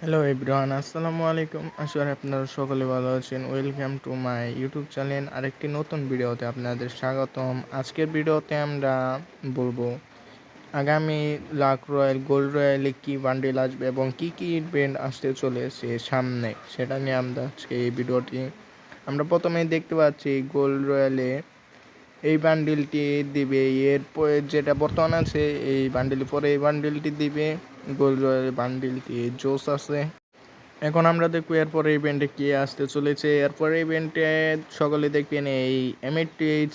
Hello everyone আসসালামু আলাইকুম করি আপনারা সকলে ভালো আছেন। Welcome to my YouTube channel আরেকটি নতুন ভিডিওতে আপনাদের স্বাগতম। আজকের ভিডিওতে আমরা বলব, আগামী লাক রয়্যাল গোল্ড রয়্যালে কী বান্ডেল আসবে এবং কী কী ইভেন্ট আসতে চলেছে সামনে, সেটা নিয়ে আমরা আজকে এই ভিডিওটি, আমরা প্রথমেই দেখতে পাচ্ছি গোল্ড রয়্যালে এই বান্ডিলটি দিবে। এরপর যেটা বর্তমান আছে, এই বান্ডিল পরে এই বান্ডিলটি দিবে। গোল্ড রয়্যাল বান্ডিলটি জোস আছে। এখন আমরা দেখব এরপরে ইভেন্টে কি আসতে চলেছে। এরপরে ইভেন্টে সকলে দেখবেন এই এম এইট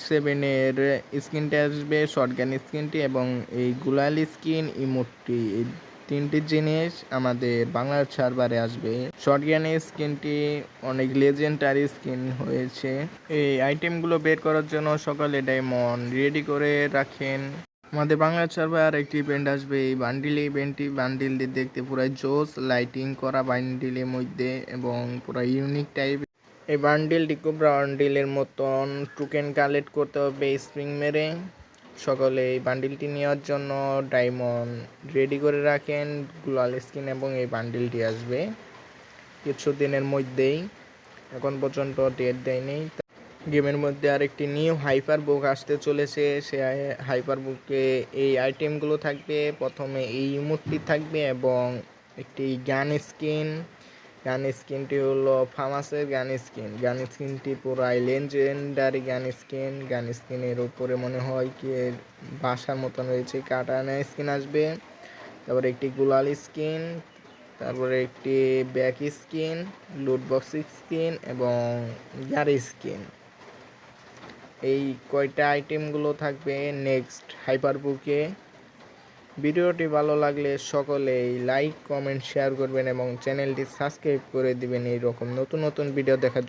সেভেনের স্কিনটি আসবে শর্টগান স্কিনটি এবং এই গুলাল স্কিন ইমোটটি তিনটি জিনিস আমাদের বাংলার সার্ভারে আসবে। শর্টগানের স্কিনটি অনেক লেজেন্ডারি স্কিন হয়েছে। এই আইটেমগুলো বের করার জন্য সকালে ডায়মন্ড রেডি করে রাখেন। আমাদের বাংলা সার্ভার একটি ইভেন্ট আসবে, এই বান্ডিল ইভেন্টটি বান্ডিলটি দেখতে পুরো জোস লাইটিং করা বান্ডিলের মধ্যে এবং পুরো ইউনিক টাইপ এই বান্ডিলটি খুব বান্ডিলের মতন টোকেন কালেক্ট করতে হবে স্প্রিং মেরে। সকলে এই বান্ডিলটি নেওয়ার জন্য ডায়মন্ড রেডি করে রাখেন গ্লোয়াল স্কিন এবং এই বান্ডিলটি আসবে কিছু দিনের মধ্যেই। এখন পর্যন্ত ডেট দেয়নি। গেমের মধ্যে আরেকটি নিউ হাইপার বুক আসতে চলেছে, সে হাইপার বুকে এই আইটেমগুলো থাকবে। প্রথমে এই ইমোটটি থাকবে এবং একটি গান স্কিন গান স্কিনটি হলো ফার্মাসের গান স্কিন। গান স্কিনটি পুরাই লেজেন্ডারি গান স্কিন। গান স্কিনের উপরে মনে হয় কি বাসার মতন রয়েছে, কাটানা স্কিন আসবে। তারপরে একটি গুলাল স্কিন, তারপরে একটি ব্যাক স্কিন লুটবক্স স্কিন এবং গাড়ি স্কিন। এই কয়টা আইটেমগুলো থাকবে নেক্সট হাইপার বুকে ভিডিওটি ভালো লাগলে সকলেই লাইক, কমেন্ট, শেয়ার করবেন এবং চ্যানেলটি সাবস্ক্রাইব করে দিবেন। এইরকম নতুন নতুন ভিডিও দেখার